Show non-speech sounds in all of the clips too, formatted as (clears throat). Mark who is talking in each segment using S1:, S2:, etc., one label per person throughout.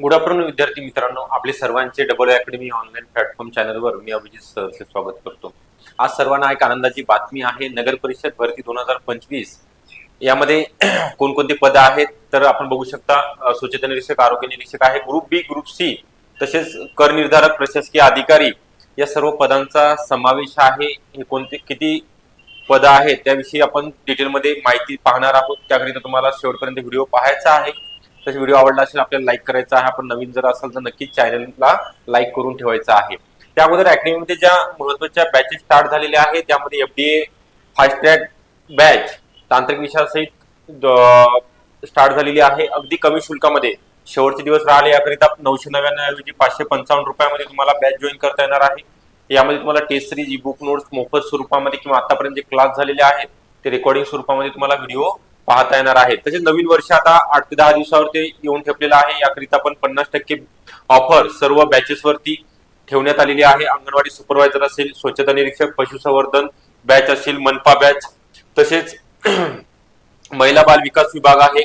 S1: Good afternoon विद्यार्थी मित्रांनो आपले सर्वांचे डबल अकॅडमी ऑनलाईन प्लॅटफॉर्म चॅनलवर मी अभिजित सरचे स्वागत करतो. आज सर्वांना एक आनंदाची बातमी आहे नगर परिषद भरती दोन हजार पंचवीस. यामध्ये (clears throat) कोणकोणती पदं आहेत तर आपण बघू शकता स्वच्छता निरीक्षक आरोग्य निरीक्षक आहे ग्रुप बी ग्रुप सी तसेच कर निर्धारक प्रशासकीय अधिकारी या सर्व पदांचा समावेश आहे. हे कोणते किती पदं आहेत त्याविषयी आपण डिटेलमध्ये माहिती पाहणार आहोत. त्याकरिता तुम्हाला शेवटपर्यंत व्हिडिओ पाहायचा आहे. तसे व्हिडिओ आवडला असेल आपल्याला लाईक करायचा आहे. आपण नवीन जर असाल तर नक्कीच चॅनलला लाईक करून ठेवायचा आहे. त्या अगोदर अकॅडमीमध्ये ज्या महत्त्वाच्या बॅचेस स्टार्ट झालेल्या आहेत त्यामध्ये एफडीए फास्ट ट्रॅक बॅच तांत्रिक विषयासहित स्टार्ट झालेली आहे. अगदी कमी शुल्कामध्ये. शेवटचे दिवस राहिले याकरिता नऊशे नव्याण्णव ऐवजी पाचशे पंचावन्न रुपयामध्ये तुम्हाला बॅच जॉईन करता येणार आहे. यामध्ये तुम्हाला test series e book notes मोफत स्वरूपामध्ये किंवा आतापर्यंत जे क्लास झालेले आहेत ते रेकॉर्डिंग स्वरूपामध्ये तुम्हाला व्हिडिओ पाहता येणार आहे. तसेच नवीन वर्ष आता आठ ते दहा दिवसावर ते येऊन ठेवलेलं आहे. याकरिता पण पन्नास टक्के ऑफर सर्व बॅचेसवरती ठेवण्यात आलेली आहे. अंगणवाडी सुपरवायझर असेल स्वच्छता निरीक्षक पशुसंवर्धन बॅच असेल मनपा बॅच तसेच (clears throat) महिला बाल विकास विभाग आहे.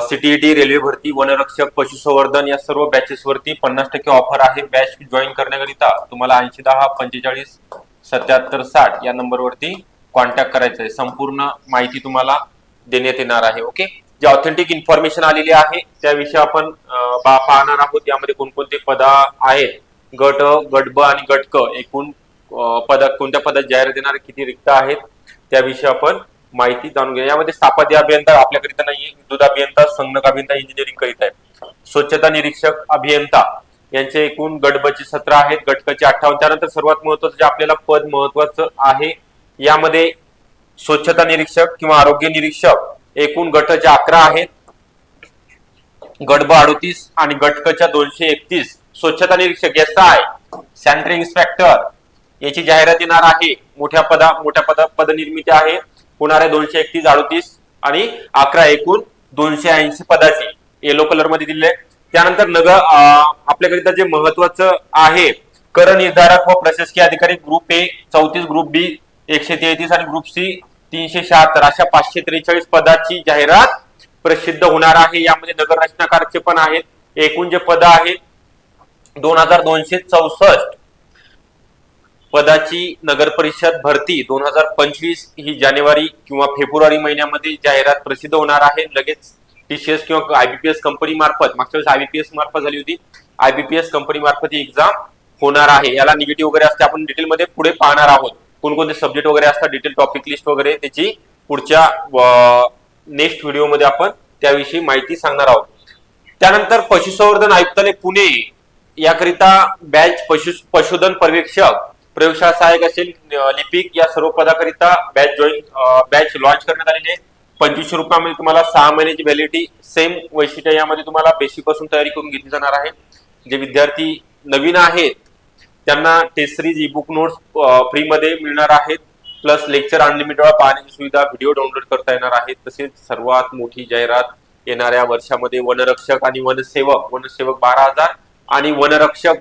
S1: सीटीईटी रेल्वे भरती वनरक्षक पशुसंवर्धन या सर्व बॅचेसवरती पन्नास टक्के ऑफर आहे. बॅच जॉईन करण्याकरिता तुम्हाला ऐंशी दहा पंचेचाळीस सत्याहत्तर साठ या नंबरवरती कॉन्टॅक्ट करायचं आहे संपूर्ण माहिती तुम्हाला देण्यात येणार आहे ओके जे ऑथेंटिक इन्फॉर्मेशन आलेली आहे त्याविषयी आपण पाहणार आहोत. यामध्ये कोणकोणते पद आहेत? गट अ, गट ब आणि गट क एकूण पद कोणत्या पदात जाहीर देणार किती रिक्त आहेत? त्याविषयी आपण माहिती जाणून घ्या यामध्ये स्थापत्य अभियंता आपल्याकरिता नाही विद्युत अभियंता संगणक अभियंता इंजिनिअरिंग करीत आहे स्वच्छता निरीक्षक अभियंता यांचे एकूण गटबचे सत्र आहेत. गटकचे अठ्ठावन्न. त्यानंतर सर्वात महत्वाचं जे आपल्याला पद महत्वाचं आहे यामध्ये स्वच्छता निरीक्षक किंवा आरोग्य निरीक्षक एकूण गटचे अकरा आहेत. गटब अडोतीस आणि गटकच्या दोनशे एकतीस स्वच्छता निरीक्षक एस आय सॅनिटरी इन्स्पेक्टर याची जाहिरात येणार आहे. मोठ्या पदा मोठ्या पदा पदनिर्मिती आहे. होणाऱ्या दोनशे एकतीस अडोतीस आणि अकरा एकूण दोनशे ऐंशी पदाची येलो कलरमध्ये दिले त्यानंतर नगर अं, आपल्याकरिता जे महत्वाचं आहे कर निर्धारक व प्रशासकीय अधिकारी ग्रुप ए चौतीस ग्रुप बी एकशे तेहतीस आणि ग्रुप सी तीनशे शहात्तर अशा पाचशे त्रेचाळीस पदाची जाहिरात प्रसिद्ध होणार आहे. यामध्ये नगर रचनाकारचे पण आहेत. एकूण जे पद आहेत दोन हजार दोनशे चौसष्ट पदाची नगर परिषद भरती दोन हजार पंचवीस ही जानेवारी किंवा फेब्रुवारी महिन्यामध्ये जाहिरात प्रसिद्ध होणार आहे. लगेच टीसीएस किंवा आयबीपीएस कंपनी मार्फत मागच्या वेळेस आयबीपीएस मार्फत झाली होती. आयबीपीएस कंपनी मार्फत ही एक्झाम होणार आहे. याला निगेटिव्ह वगैरे असते आपण डिटेलमध्ये पुढे पाहणार आहोत. कोणकोणते सब्जेक्ट वगैरे असतात डिटेल टॉपिक लिस्ट वगैरे त्याची पुढच्या नेक्स्ट व्हिडिओमध्ये आपण त्याविषयी माहिती सांगणार आहोत. त्यानंतर पशुसंवर्धन आयुक्तालय पुणे याकरिता बॅच पशु पशुधन पर्यवेक्षक प्रयोगशाळा सहाय्यक असेल लिपिक या सर्व पदाकरिता बॅच जॉईन बॅच लॉन्च करण्यात आलेली आहे. पंचवीसशे रुपयामध्ये तुम्हाला सहा महिन्याची व्हॅलिडिटी सेम वैशिष्ट्य यामध्ये तुम्हाला बेसिकपासून तयारी करून घेतली जाणार आहे. जे विद्यार्थी नवीन आहेत त्यांना test series e book notes फ्रीमध्ये मिळणार आहेत. प्लस लेक्चर अनलिमिटेड पाहण्याची सुविधा व्हिडिओ डाउनलोड करता येणार आहेत. तसेच सर्वात मोठी जाहिरात येणाऱ्या वर्षामध्ये वनरक्षक आणि वनसेवक वनसेवक बारा हजार आणि वनरक्षक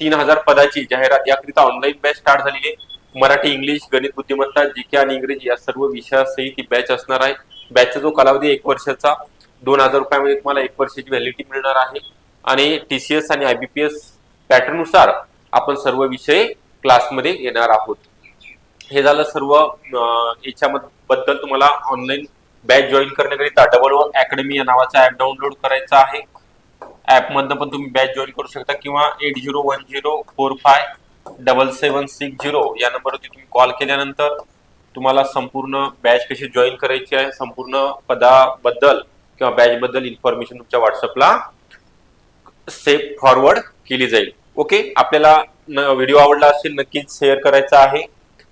S1: तीन हजार पदाची जाहिरात. याकरिता ऑनलाईन बॅच स्टार्ट झालेली आहे. मराठी इंग्लिश गणित बुद्धिमत्ता जीके आणि इंग्रजी या सर्व विषयासहित ही बॅच असणार आहे. बॅचचा जो कालावधी एक वर्षाचा दोन हजार रुपयामध्ये तुम्हाला एक वर्षाची व्हॅलिडिटी मिळणार आहे. आणि टीसीएस आणि आयबीपीएस पॅटर्ननुसार आपण सर्व विषय क्लासमध्ये येणार आहोत. हे झालं सर्व याच्याबद्दल तुम्हाला ऑनलाईन बॅच जॉईन करण्याकरिता डबल वन अकॅडमी या नावाचा ऍप डाउनलोड करायचा आहे. ऍपमधनं पण तुम्ही बॅच जॉईन करू शकता किंवा eight zero one zero four five double seven six zero या नंबरवरती तुम्ही कॉल केल्यानंतर तुम्हाला संपूर्ण बॅच कशी जॉईन करायची आहे संपूर्ण पदाबद्दल किंवा बॅच बद्दल इन्फॉर्मेशन तुमच्या व्हॉट्सअपला सेफ फॉरवर्ड केली जाईल. ओके आपल्याला व्हिडिओ आवडला असेल नक्कीच शेअर करायचा आहे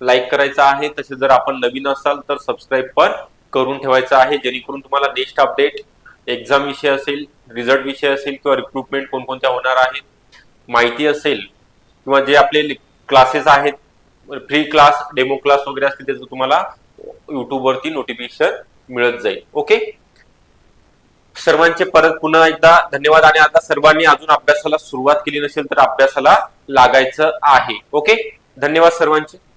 S1: लाईक करायचा आहे. तसे जर आपण नवीन असाल तर सबस्क्राईब पण करून ठेवायचं आहे. जेणेकरून तुम्हाला नेक्स्ट अपडेट एक्झाम विषय असेल रिझल्ट विषय असेल किंवा रिक्रुटमेंट कोणकोणत्या होणार आहेत माहिती असेल किंवा जे आपले क्लासेस आहेत फ्री क्लास डेमो क्लास वगैरे असतील त्याचं तुम्हाला युट्यूबवरती नोटिफिकेशन मिळत जाईल. ओके? सर्वांचे परत पुन्हा एकदा धन्यवाद. आणि आता सर्वांनी अजून अभ्यासाला सुरुवात केली नसेल तर अभ्यासाला लागायचं आहे. ओके? धन्यवाद सर्वांचे.